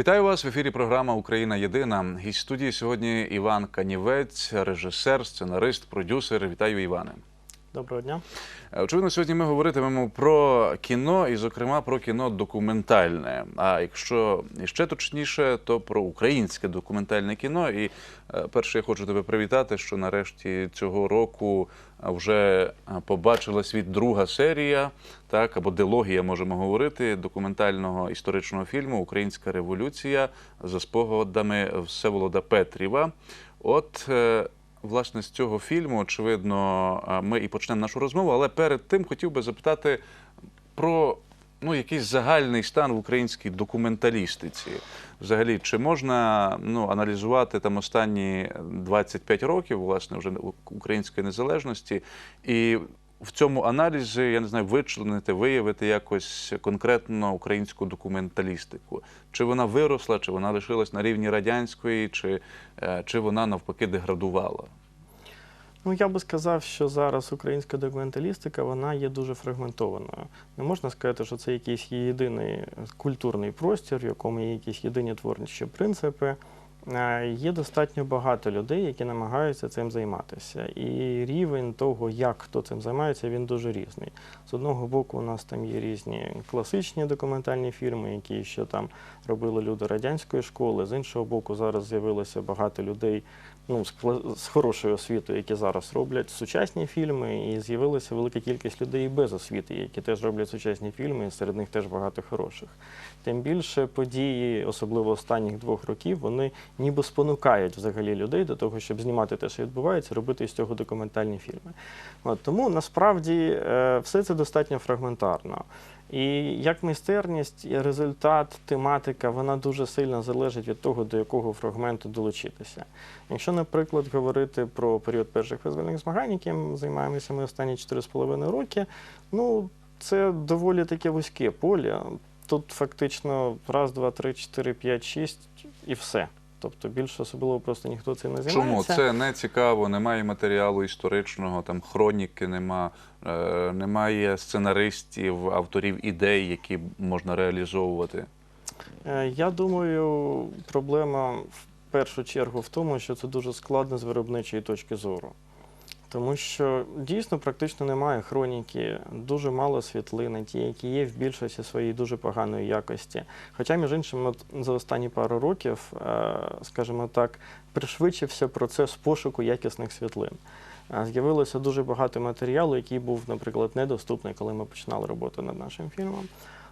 Вітаю вас в ефірі. Програма Україна Єдина. Гість студії сьогодні Іван Канівець, режисер, сценарист, продюсер. Вітаю Іване. Доброго дня. Очевидно, сьогодні ми говоритимемо про кіно і, зокрема, про кіно документальне. А якщо ще точніше, то про українське документальне кіно. І е, перше, я хочу тебе привітати, що нарешті цього року вже побачила світ друга серія, так або дилогія, можемо говорити, документального історичного фільму Українська революція за спогадами Всеволода Петріва. От. е, Власне, з цього фільму, очевидно, ми і почнемо нашу розмову. Але перед тим хотів би запитати про ну, якийсь загальний стан в українській документалістиці. Взагалі, чи можна ну, аналізувати там останні 25 років, власне, вже української незалежності, і в цьому аналізі, я не знаю, вичленити, виявити якось конкретно українську документалістику. Чи вона виросла, чи вона лишилась на рівні радянської, чи, е, чи вона навпаки деградувала? Ну я би сказав, що зараз українська документалістика вона є дуже фрагментованою. Не можна сказати, що це якийсь єдиний культурний простір, в якому є якісь єдині творчі принципи. Е, Є достатньо багато людей, які намагаються цим займатися. І рівень того, як хто цим займається, він дуже різний. З одного боку, у нас там є різні класичні документальні фільми, які ще там робили люди радянської школи. З іншого боку, зараз з'явилося багато людей ну, з, хорошою освітою, які зараз роблять сучасні фільми, і з'явилася велика кількість людей без освіти, які теж роблять сучасні фільми, і серед них теж багато хороших. Тим більше події, особливо останніх двох років, вони ніби спонукають взагалі людей до того, щоб знімати те, що відбувається, робити з цього документальні фільми. От, тому насправді е, все це достатньо фрагментарно. І як майстерність, і результат, тематика, вона дуже сильно залежить від того, до якого фрагменту долучитися. Якщо, наприклад, говорити про період перших визвольних змагань, яким займаємося ми останні 4,5 роки, ну це доволі таке вузьке поле. Тут фактично раз, два, три, чотири, п'ять, шість і все. Тобто більше особливо просто ніхто цим не Чому це не цікаво? Немає матеріалу історичного, там хроніки нема, е, немає сценаристів, авторів ідей, які можна реалізовувати. Е, Я думаю, проблема в першу чергу в тому, що це дуже складно з виробничої точки зору. Тому що дійсно практично немає хроніки, дуже мало світлини, ті, які є в більшості своїй дуже поганої якості. Хоча, між іншим, от за останні пару років, е, скажімо так, пришвидшився процес пошуку якісних світлин. Е, З'явилося дуже багато матеріалу, який був, наприклад, недоступний, коли ми починали роботу над нашим фільмом.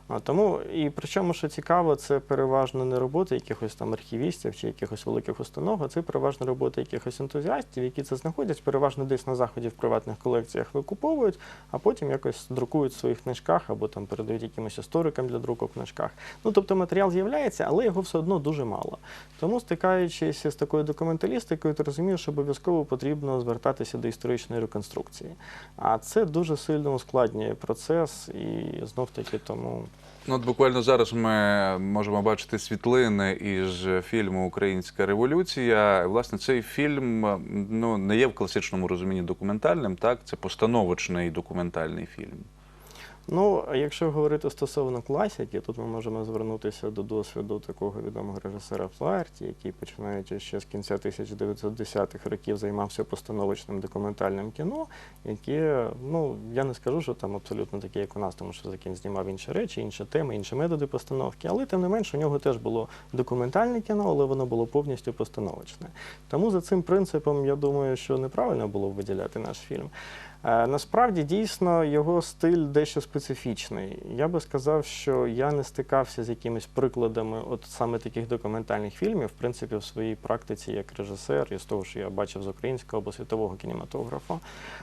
А, Тому і причому, що цікаво, це переважно не роботи якихось там архівістів чи якихось великих установ, а це переважно роботи якихось ентузіастів, які це знаходять, переважно десь на заході в приватних колекціях викуповують, а потім якось друкують в своїх книжках або там передають якимось історикам для друку в книжках. Ну тобто матеріал з'являється, але його все одно дуже мало. Тому, стикаючись з такою документалістикою, ти розумієш, що обов'язково потрібно звертатися до історичної реконструкції. А це дуже сильно ускладнює процес, і знов таки тому. Ну, от буквально зараз ми можемо бачити світлини із фільму Українська революція. Власне, цей фільм ну, не є в класичному розумінні документальним, так? Це постановочний документальний фільм. Ну, якщо говорити стосовно класики, тут ми можемо звернутися до досвіду такого відомого режисера Флаерті, який, починаючи ще з кінця 1910-х років, займався постановочним документальним кіно, яке, ну, я не скажу, що там абсолютно таке, як у нас, тому що він знімав інші речі, інші теми, інші методи постановки, але тим не менш у нього теж було документальне кіно, але воно було повністю постановочне. Тому за цим принципом, я думаю, що неправильно було виділяти наш фільм. Е, Насправді дійсно його стиль дещо специфічний. Я би сказав, що я не стикався з якимись прикладами от саме таких документальних фільмів, в принципі, в своїй практиці як режисер, і з того, що я бачив з українського або світового кінематографу.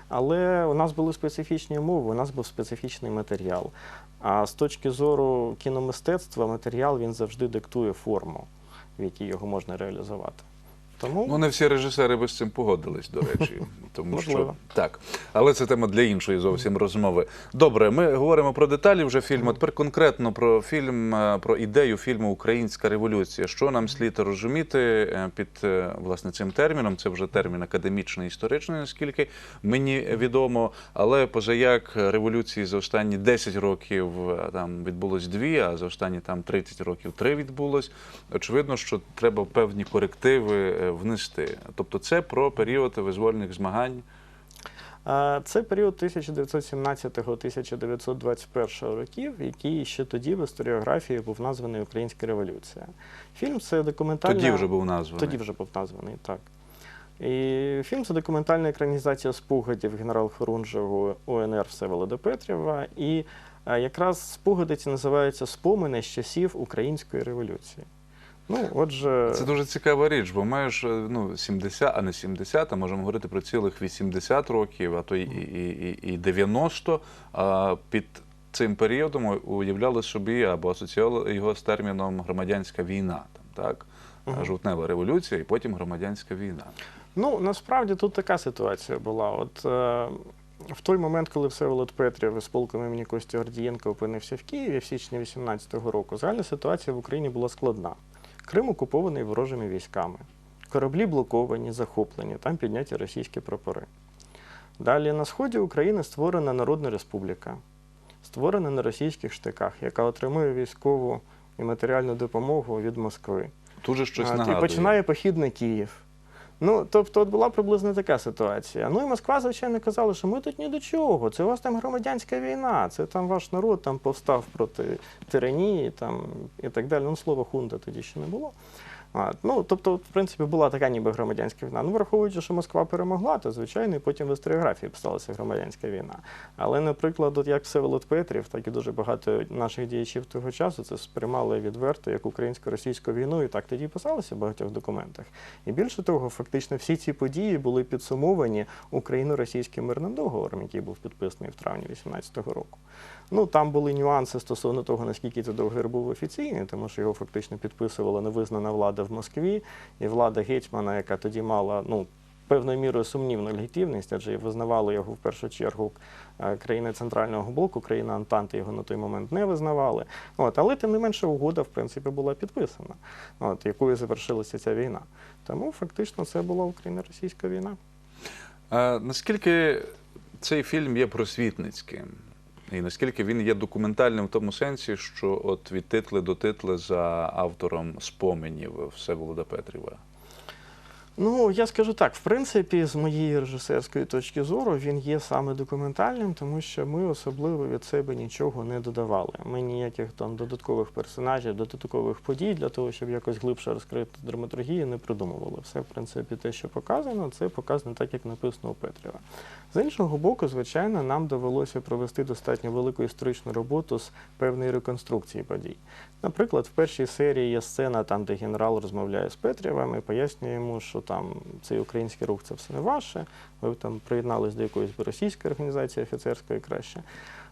Але у нас були специфічні умови, у нас був специфічний матеріал. А з точки зору кіномистецтва, матеріал він завжди диктує форму, в якій його можна реалізувати. Тому Ну, не всі режисери би з цим погодились, до речі. Тому що так. Але це тема для іншої зовсім розмови. Добре, ми говоримо про деталі вже фільму. Тепер конкретно про фільм, е, про ідею фільму Українська революція. Що нам слід розуміти е, під е, власне цим терміном? Це вже термін академічний історичний, наскільки мені відомо. Але позаяк революції за останні 10 років там відбулось дві, а за останні там 30 років три відбулось. Очевидно, що треба певні корективи внести. Тобто, це про період визвольних змагань. Це період 1917-1921 років, який ще тоді в історіографії був названий Українська революція. Фільм це документальна... Тоді вже був названий. Тоді вже був названий, так. І фільм це документальна екранізація спогадів генерал Хорунжого УНР Всеволода Петрєва. І е, якраз спогади ці називаються спомини з часів Української революції. Ну, отже, Це дуже цікава річ, бо маєш е, ну, 70, а не 70, а можемо говорити про цілих 80 років, а то і, і, і, і 90. А під цим періодом уявляли собі або асоціювали його з терміном громадянська війна. Там, так? Жовтнева революція і потім громадянська війна. Ну, насправді тут така ситуація була. От е, в той момент, коли Всеволод Петрів із полком імені Кості Гордієнка опинився в Києві в січні 18-го року, загальна ситуація в Україні була складна. Крим окупований ворожими військами, кораблі блоковані, захоплені, там підняті російські прапори. Далі на сході України створена Народна Республіка, створена на російських штиках, яка отримує військову і матеріальну допомогу від Москви. Дуже щось а, нагадує. І починає похід на Київ. Ну, тобто, от була приблизно така ситуація. Ну і Москва, звичайно, казала, що ми тут ні до чого. Це у вас там громадянська війна, це там ваш народ там повстав проти тиранії там, і так далі. Ну, слова хунта тоді ще не було. А, ну, тобто, в принципі, була така ніби громадянська війна. Ну, враховуючи, що Москва перемогла, то звичайно, і потім в історіографії писалася громадянська війна. Але, наприклад, от як Всеволод Петрів, так і дуже багато наших діячів того часу це сприймали відверто як українсько-російську війну, і так тоді писалося в багатьох документах. І більше того, фактично всі ці події були підсумовані україно-російським мирним договором, який був підписаний в травні 18-го року. Ну там були нюанси стосовно того, наскільки цей договір був офіційний, тому що його фактично підписувала невизнана влада в Москві, і влада гетьмана, яка тоді мала ну. Певною мірою сумнівну легітимність, адже визнавали його в першу чергу е, країни центрального блоку, країни Антанти його на той момент не визнавали. От, але тим не менше угода, в принципі, була підписана, от, якою завершилася ця війна. Тому фактично це була Україно-російська війна. А наскільки цей фільм є просвітницьким? І наскільки він є документальним в тому сенсі, що от від титли до титли за автором споменів Всеволода Петріва? Ну, я скажу так, в принципі, з моєї режисерської точки зору він є саме документальним, тому що ми особливо від себе нічого не додавали. Ми ніяких там додаткових персонажів, додаткових подій для того, щоб якось глибше розкрити драматургію, не придумували. Все, в принципі, те, що показано, це показано так, як написано у Петріва. З іншого боку, звичайно, нам довелося провести достатньо велику історичну роботу з певної реконструкції подій. Наприклад, в першій серії є сцена, там, де генерал розмовляє з Петрівим і пояснює йому, що там цей український рух це все не ваше. Ви там приєднались до якоїсь російської організації офіцерської краще.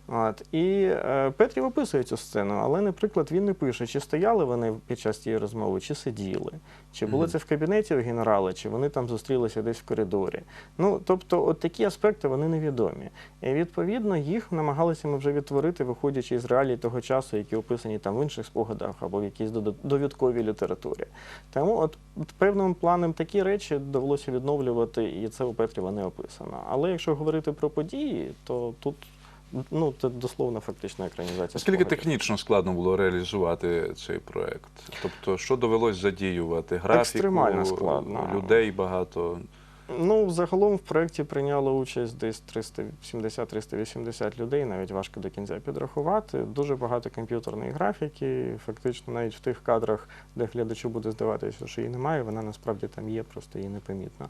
От. І е, Петрів описує цю сцену, але, наприклад, він не пише, чи стояли вони під час цієї розмови, чи сиділи, чи було Мгм. це в кабінеті у генерала, чи вони там зустрілися десь в коридорі. Ну, тобто, от такі аспекти вони невідомі. І відповідно їх намагалися ми вже відтворити, виходячи із реалій того часу, які описані там в інших спогадах або в якійсь довідковій літературі. Тому от от певним планом такі речі довелося відновлювати, і це у Петріва не описано. Але якщо говорити про події, то тут ну це дословно фактична екранізація. Скільки спогадів. технічно складно було реалізувати цей проект? Тобто, що довелось задіювати? Графіку, Екстремально складно. людей багато. Ну, загалом в проєкті прийняло участь десь 370-380 людей, навіть важко до кінця підрахувати. Дуже багато комп'ютерної графіки. Фактично, навіть в тих кадрах, де глядачу буде здаватися, що її немає, вона насправді там є, просто її непомітно.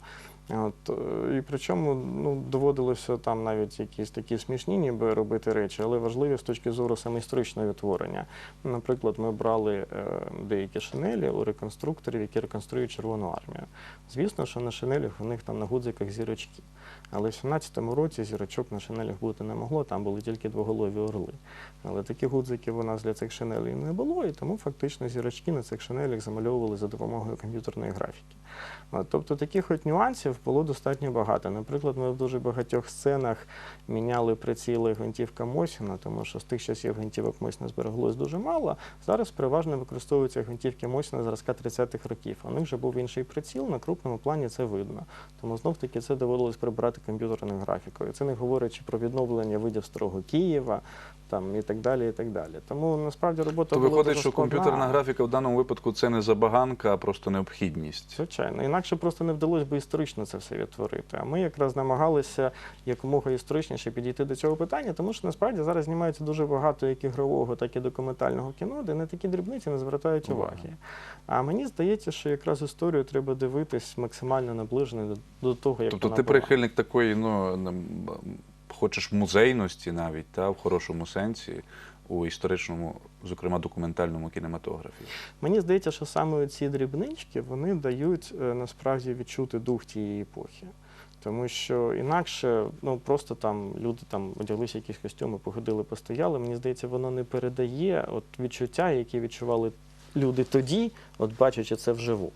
От, е, і причому ну, доводилося там навіть якісь такі смішні, ніби робити речі, але важливі з точки зору саме історичного відтворення. Наприклад, ми брали е, деякі шинелі у реконструкторів, які реконструюють Червону армію. Звісно, що на шинелях у них там на гудзиках зірочки. Але в 17-му році зірочок на шинелях бути не могло, там були тільки двоголові орли. Але таких гудзиків у нас для цих шинелей не було, і тому фактично зірочки на цих шинелях замальовували за допомогою комп'ютерної графіки. Тобто таких от нюансів було достатньо багато. Наприклад, ми в дуже багатьох сценах міняли приціли гвинтівка Мосіна, тому що з тих часів гвинтівок Мосіна збереглось дуже мало. Зараз переважно використовуються гвинтівки Мосіна зразка 30-х років. У них вже був інший приціл, на крупному плані це видно. Тому знов таки це доводилось прибирати комп'ютерною графікою. Це не говорячи про відновлення видів старого Києва там, і так далі. і так далі. Тому насправді робота То була виходить, дуже що складна. комп'ютерна графіка в даному випадку це не забаганка, а просто необхідність. Звичайно, інакше просто не вдалося би історично це все відтворити. А ми якраз намагалися якомога історичніше підійти до цього питання, тому що насправді зараз знімається дуже багато як ігрового, так і документального кіно, де на такі дрібниці не звертають Уваги. уваги. А мені здається, що якраз історію треба дивитись максимально наближено до, до того, як Тобто вона ти була. прихильник такої, ну хочеш музейності навіть, та, в хорошому сенсі, у історичному, зокрема документальному кінематографі. Мені здається, що саме ці дрібнички вони дають е, насправді відчути дух тієї епохи. Тому що інакше, ну просто там люди там одяглися якісь костюми, походили, постояли. Мені здається, воно не передає от відчуття, які відчували люди тоді, от бачачи це вживу.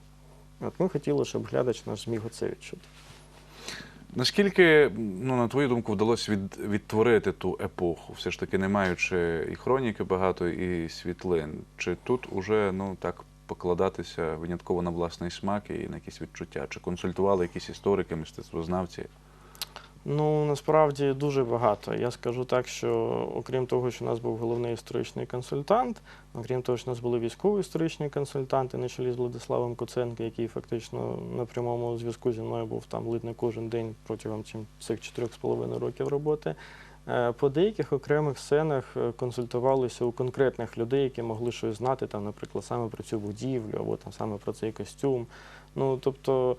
От ми хотіли, щоб глядач наш зміг оце відчути. Наскільки, ну, на твою думку, вдалося від, відтворити ту епоху, все ж таки не маючи і хроніки багато, і світлин? Чи тут уже ну, так покладатися винятково на власний смак і на якісь відчуття? Чи консультували якісь історики, мистецтвознавці? Ну насправді дуже багато. Я скажу так, що окрім того, що у нас був головний історичний консультант, окрім того, що у нас були військові історичні консультанти на чолі з Владиславом Куценко, який фактично на прямому зв'язку зі мною був там ледь не кожен день протягом цих чотирьох з половиною років роботи. Е, По деяких окремих сценах е, консультувалися у конкретних людей, які могли щось знати, там, наприклад, саме про цю будівлю або там саме про цей костюм. Ну тобто.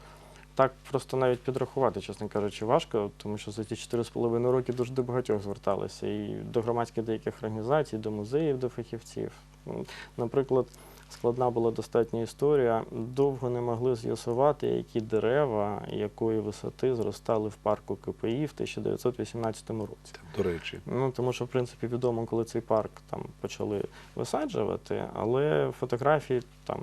Так просто навіть підрахувати, чесно кажучи, важко, тому що за ті 4,5 роки дуже до багатьох зверталися і до громадських деяких організацій, до музеїв, до фахівців. Ну, Наприклад, складна була достатня історія. Довго не могли з'ясувати, які дерева якої висоти зростали в парку КПІ в 1918 році. До речі. Ну тому що в принципі відомо, коли цей парк там почали висаджувати, але фотографії там.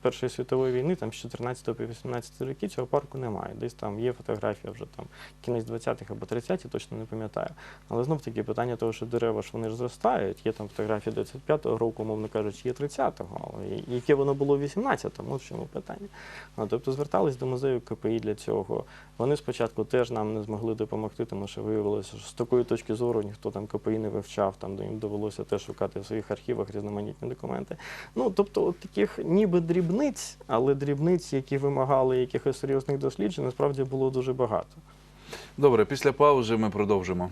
Першої світової війни, там з 14 по 18 роки цього парку немає. Десь там є фотографія вже там кінець 20-х або 30-ті, точно не пам'ятаю. Але знов таки питання того, що дерева ж вони ж зростають. Є там фотографії 25-го року, мовно кажучи, є 30-го. Але яке воно було в 18-му, в чому питання. Ну, тобто звертались до музею КПІ для цього. Вони спочатку теж нам не змогли допомогти, тому що виявилося, що з такої точки зору ніхто там КПІ не вивчав, там їм довелося теж шукати в своїх архівах різноманітні документи. Ну тобто, от таких ніби дрібниць, але дрібниць, які вимагали якихось серйозних досліджень, насправді було дуже багато. Добре, після паузи ми продовжимо.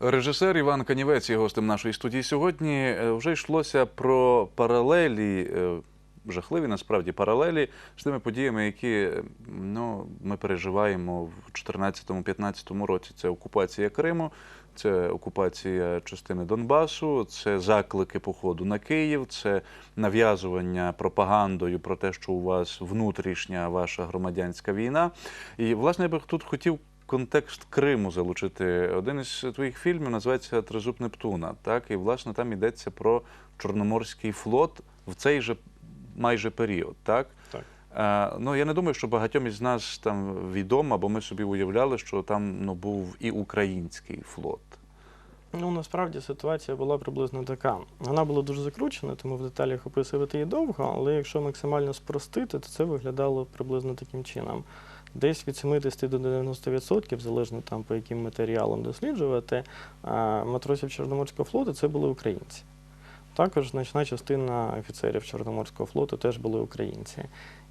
Режисер Іван Канівець є гостем нашої студії сьогодні. Е, Вже йшлося про паралелі, е, жахливі насправді паралелі з тими подіями, які е, ну, ми переживаємо в 2014-2015 році. Це окупація Криму, це окупація частини Донбасу, це заклики походу на Київ, це нав'язування пропагандою про те, що у вас внутрішня ваша громадянська війна. І власне я би тут хотів контекст Криму залучити. Один із твоїх фільмів називається Тризуб Нептуна. Так, і власне там йдеться про Чорноморський флот в цей же майже період. Так. Так. Е, ну, я не думаю, що багатьом із нас там відомо, бо ми собі уявляли, що там ну, був і український флот. Ну, насправді ситуація була приблизно така. Вона була дуже закручена, тому в деталях описувати її довго, але якщо максимально спростити, то це виглядало приблизно таким чином. Десь від 70 до 90%, залежно там по яким матеріалам досліджувати, матросів Чорноморського флоту це були українці. Також значна частина офіцерів Чорноморського флоту теж були українці.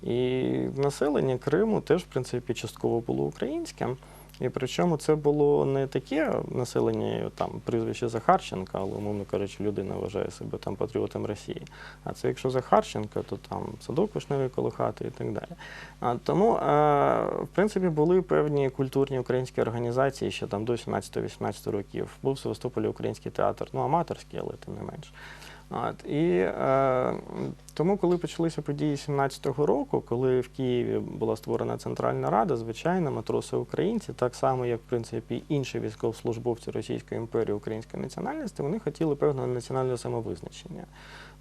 І населення Криму теж, в принципі, частково було українським. І причому це було не таке населення, там прізвище Захарченка, але, умовно кажучи, людина вважає себе там патріотом Росії. А це якщо Захарченка, то там садок вишневий коло хати і так далі. А, тому, а, в принципі, були певні культурні українські організації ще там до 17-18 років. Був в Севастополі український театр, ну аматорський, але тим не менш. От, і е, тому, коли почалися події 17-го року, коли в Києві була створена Центральна Рада, звичайно, матроси українці, так само як в принципі інші військовослужбовці Російської імперії української національності, вони хотіли певного національного самовизначення.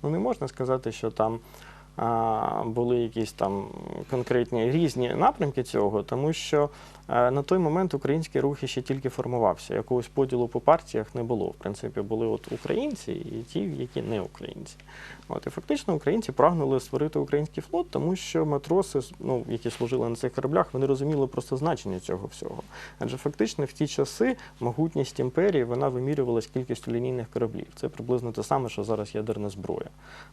Ну не можна сказати, що там. Були якісь там конкретні різні напрямки цього, тому що е, на той момент український рух ще тільки формувався. Якогось поділу по партіях не було. В принципі, були от українці і ті, які не українці. От і фактично українці прагнули створити український флот, тому що матроси, ну які служили на цих кораблях, вони розуміли просто значення цього всього. Адже фактично в ті часи могутність імперії вона вимірювалась кількістю лінійних кораблів. Це приблизно те саме, що зараз ядерна зброя.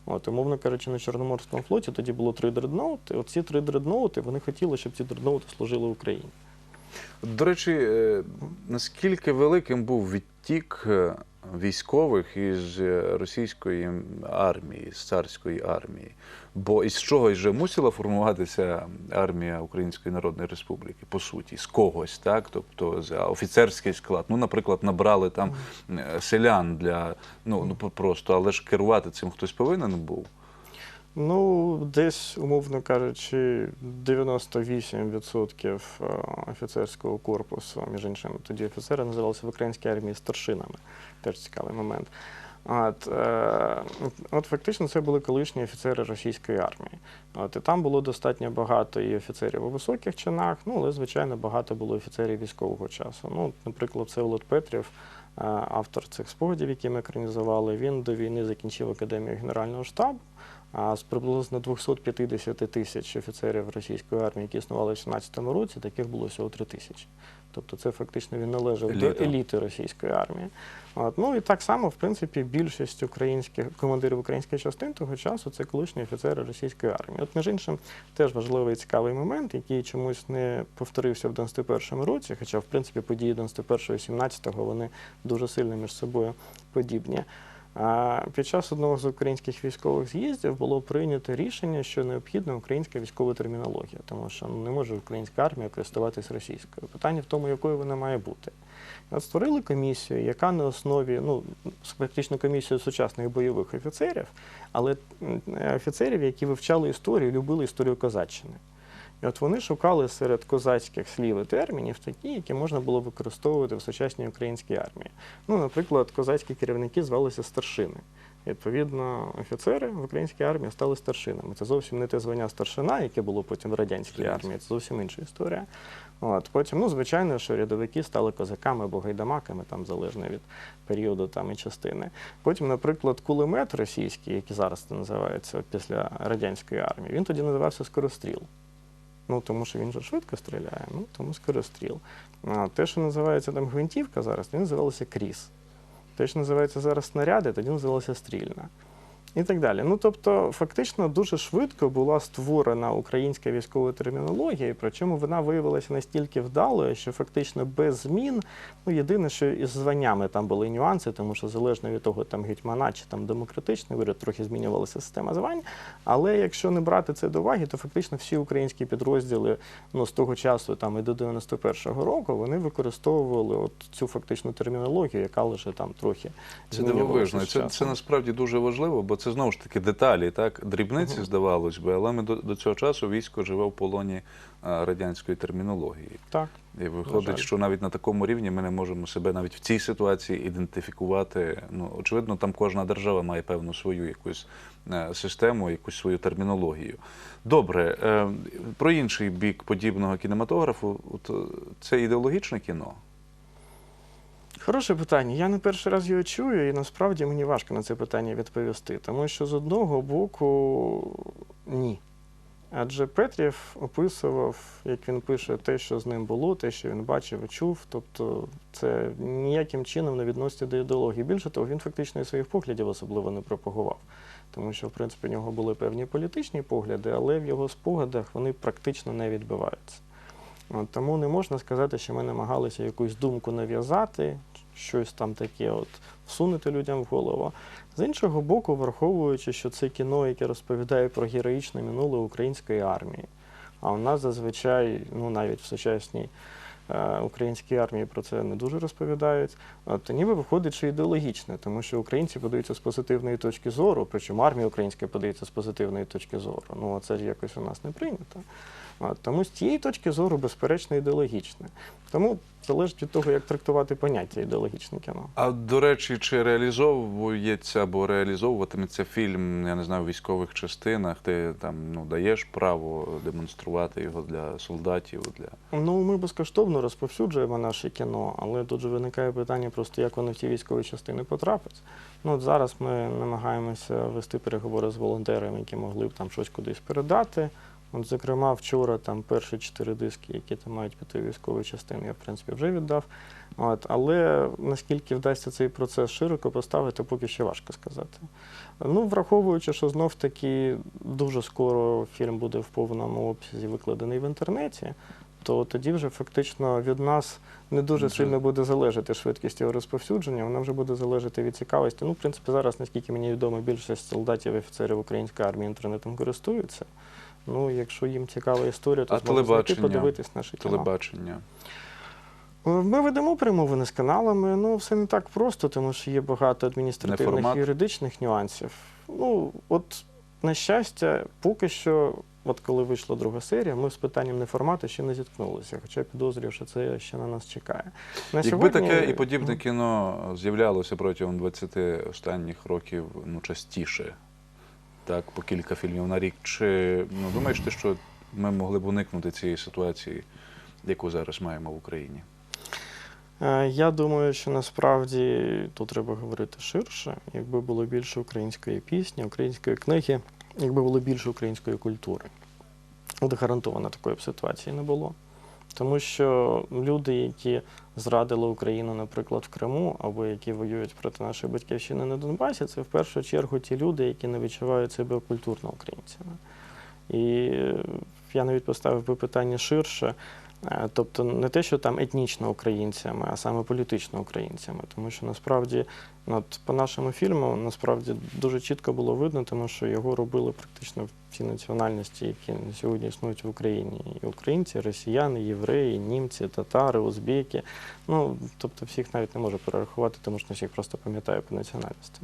От, умовно кажучи, на Чорноморському флоті тоді було три дредноути. Оці три дредноути вони хотіли, щоб ці дредноути служили Україні. До речі, е, наскільки великим був відтік е, військових із е, російської армії, з царської армії? Бо із чогось же мусила формуватися армія Української Народної Республіки, по суті, з когось, так? Тобто за офіцерський склад. Ну, наприклад, набрали там селян для ну, ну просто, але ж керувати цим хтось повинен був. Ну, десь, умовно кажучи, 98% е, офіцерського корпусу, між іншим, тоді офіцери називалися в українській армії старшинами. Теж цікавий момент. От, е, от фактично це були колишні офіцери російської армії. От, і там було достатньо багато і офіцерів у високих чинах, ну, але, звичайно, багато було офіцерів військового часу. Ну, наприклад, Всеволод Петрів, е, автор цих спогадів, які ми екранізували, він до війни закінчив академію Генерального штабу. А з приблизно 250 тисяч офіцерів російської армії, які існували в 17-му році, таких було всього 3 тисячі. Тобто це фактично він належав Еліта. до еліти російської армії. От. Ну і так само, в принципі, більшість українських командирів українських частин того часу це колишні офіцери російської армії. От, між іншим, теж важливий і цікавий момент, який чомусь не повторився в 91-му році, хоча, в принципі, події 91-го і 17-го вони дуже сильно між собою подібні. А Під час одного з українських військових з'їздів було прийнято рішення, що необхідна українська військова термінологія, тому що не може українська армія користуватись російською. Питання в тому, якою вона має бути. От створили комісію, яка на основі, ну, фактично комісію сучасних бойових офіцерів, але офіцерів, які вивчали історію, любили історію козаччини. І от вони шукали серед козацьких слів і термінів такі, які можна було використовувати в сучасній українській армії. Ну, наприклад, козацькі керівники звалися старшини. Відповідно, офіцери в українській армії стали старшинами. Це зовсім не те звання старшина, яке було потім в радянській армії, це зовсім інша історія. От потім, ну звичайно, що рядовики стали козаками або гайдамаками, там залежно від періоду там і частини. Потім, наприклад, кулемет російський, який зараз називається після радянської армії, він тоді називався скоростріл. Ну, тому що він же швидко стріляє, ну тому скоростріл. А те, що називається там гвинтівка зараз, тоді називалося кріс. Те, що називається зараз снаряди, тоді називалося стрільна. І так далі. Ну тобто, фактично дуже швидко була створена українська військова термінологія, причому вона виявилася настільки вдалою, що фактично без змін, ну єдине, що із званнями там були нюанси, тому що залежно від того, там гетьмана чи там демократичний уряд, трохи змінювалася система звань. Але якщо не брати це до уваги, то фактично всі українські підрозділи ну, з того часу там і до 91-го року вони використовували от цю фактичну термінологію, яка лише там трохи Це дивовижно. Це, це насправді дуже важливо, бо це знову ж таки деталі, так? Дрібниці, здавалось би, але ми до, до цього часу військо живе в полоні а, радянської термінології. Так. І виходить, жаль. що навіть на такому рівні ми не можемо себе навіть в цій ситуації ідентифікувати. Ну, очевидно, там кожна держава має певну свою якусь е, систему, якусь свою термінологію. Добре, е, про інший бік подібного кінематографу, от, е, це ідеологічне кіно. Хороше питання. Я не перший раз його чую, і насправді мені важко на це питання відповісти, тому що з одного боку ні. Адже Петрів описував, як він пише, те, що з ним було, те, що він бачив чув. Тобто це ніяким чином не відноситься до ідеології. Більше того, він фактично і своїх поглядів особливо не пропагував. Тому що, в принципі, у нього були певні політичні погляди, але в його спогадах вони практично не відбиваються. От, тому не можна сказати, що ми намагалися якусь думку нав'язати, щось там таке от всунути людям в голову. З іншого боку, враховуючи, що це кіно, яке розповідає про героїчне минуле української армії. А у нас зазвичай, ну навіть в сучасній е, українській армії про це не дуже розповідають. То ніби виходить, що ідеологічне, тому що українці подаються з позитивної точки зору, причому армія українська подається з позитивної точки зору. Ну, а це ж якось у нас не прийнято. Тому з цієї точки зору, безперечно, ідеологічне. Тому залежить від того, як трактувати поняття ідеологічне кіно. А до речі, чи реалізовується або реалізовуватиметься фільм, я не знаю, в військових частинах, ти там ну даєш право демонструвати його для солдатів, для Ну, ми безкоштовно розповсюджуємо наше кіно, але тут же виникає питання просто, як воно в ті військові частини потрапить. Ну, от зараз ми намагаємося вести переговори з волонтерами, які могли б там щось кудись передати. От, зокрема, вчора там перші чотири диски, які там мають піти військові частини, я в принципі вже віддав. От, але наскільки вдасться цей процес широко поставити, поки ще важко сказати. Ну, враховуючи, що знов таки дуже скоро фільм буде в повному обсязі викладений в інтернеті, то тоді вже фактично від нас не дуже сильно буде залежати швидкість його розповсюдження, вона вже буде залежати від цікавості. Ну, в принципі, зараз, наскільки мені відомо, більшість солдатів і офіцерів української армії інтернетом користуються. Ну, якщо їм цікава історія, то зможуть знайти, подивитись наше кіно. телебачення. Е, Ми ведемо перемовини з каналами. Ну, все не так просто, тому що є багато адміністративних і юридичних нюансів. Ну, от, на щастя, поки що, от коли вийшла друга серія, ми з питанням неформату ще не зіткнулися, хоча я підозрюю, що це ще на нас чекає. На Якби таке і подібне кіно з'являлося протягом 20 останніх років ну, частіше, так, по кілька фільмів на рік, чи ну, думаєш ти, що ми могли б уникнути цієї ситуації, яку зараз маємо в Україні? Е, Я думаю, що насправді тут треба говорити ширше. Якби було більше української пісні, української книги, якби було більше української культури. От гарантовано такої б ситуації не було. Тому що люди, які зрадили Україну, наприклад, в Криму, або які воюють проти нашої батьківщини на Донбасі, це в першу чергу ті люди, які не відчувають себе культурно українцями. І я навіть поставив би питання ширше. Е, Тобто не те, що там етнічно українцями, а саме політично українцями. Тому що насправді, ну, от по нашому фільму, насправді дуже чітко було видно, тому що його робили практично всі національності, які сьогодні існують в Україні. І українці, росіяни, євреї, німці, татари, узбеки. Ну, тобто всіх навіть не можу перерахувати, тому що всіх просто пам'ятаю по національності.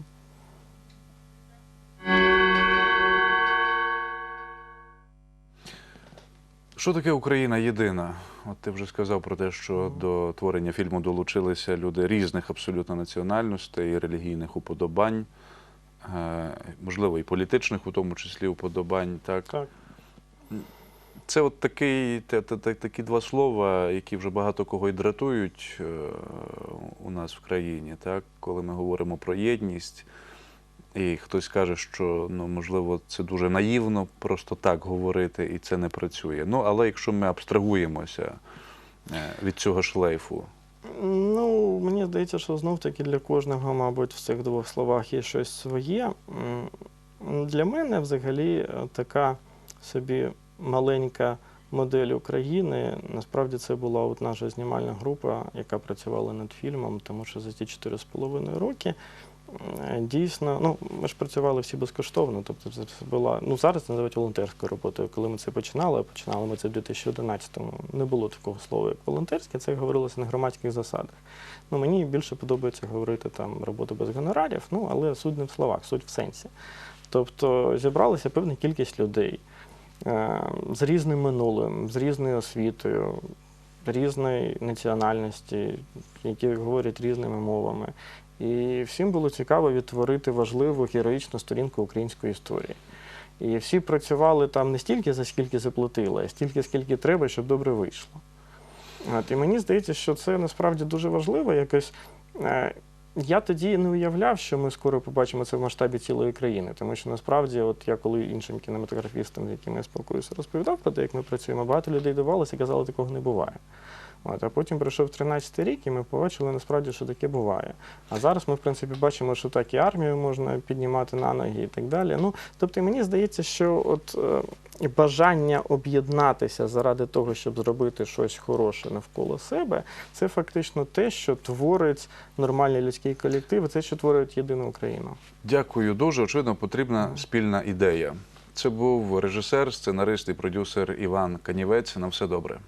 Що таке Україна єдина? От ти вже сказав про те, що до творення фільму долучилися люди різних абсолютно національностей, і релігійних уподобань, е, можливо, і політичних, у тому числі уподобань. Так? Так. Це от такий, та- та- та- такі два слова, які вже багато кого і дратують е, у нас в країні, так? коли ми говоримо про єдність. І хтось каже, що ну, можливо це дуже наївно просто так говорити, і це не працює. Ну, але якщо ми абстрагуємося е, від цього шлейфу, Ну, мені здається, що знов таки для кожного, мабуть, в цих двох словах є щось своє. Для мене взагалі е, така собі маленька модель України. Насправді це була от наша знімальна група, яка працювала над фільмом, тому що за ті 4,5 роки. Е, Дійсно, ну ми ж працювали всі безкоштовно. Тобто, це була ну зараз називають волонтерською роботою. Коли ми це починали, починали ми це в 2011-му, не було такого слова, як волонтерське, це говорилося на громадських засадах. Ну мені більше подобається говорити там робота без гонорарів, ну але суть не в словах, суть в сенсі. Тобто зібралася певна кількість людей е, з різним минулим, з різною освітою, різної національності, які говорять різними мовами. І всім було цікаво відтворити важливу героїчну сторінку української історії. І всі працювали там не стільки, за скільки заплатили, а стільки, скільки треба, щоб добре вийшло. От, і мені здається, що це насправді дуже важливо. Якось е, я тоді не уявляв, що ми скоро побачимо це в масштабі цілої країни. Тому що насправді, от я коли іншим кінематографістам, з якими я спілкуюся, розповідав про те, як ми працюємо, багато людей дивалися і казали, такого не буває. От, а потім прийшов 13-й рік, і ми побачили насправді, що таке буває. А зараз ми, в принципі, бачимо, що так і армію можна піднімати на ноги і так далі. Ну, тобто, мені здається, що от е, бажання об'єднатися заради того, щоб зробити щось хороше навколо себе, це фактично те, що творить нормальний людський колектив, це, що творить єдину Україну. дякую дуже. Очевидно, потрібна спільна ідея. Це був режисер, сценарист і продюсер Іван Канівець. На все добре.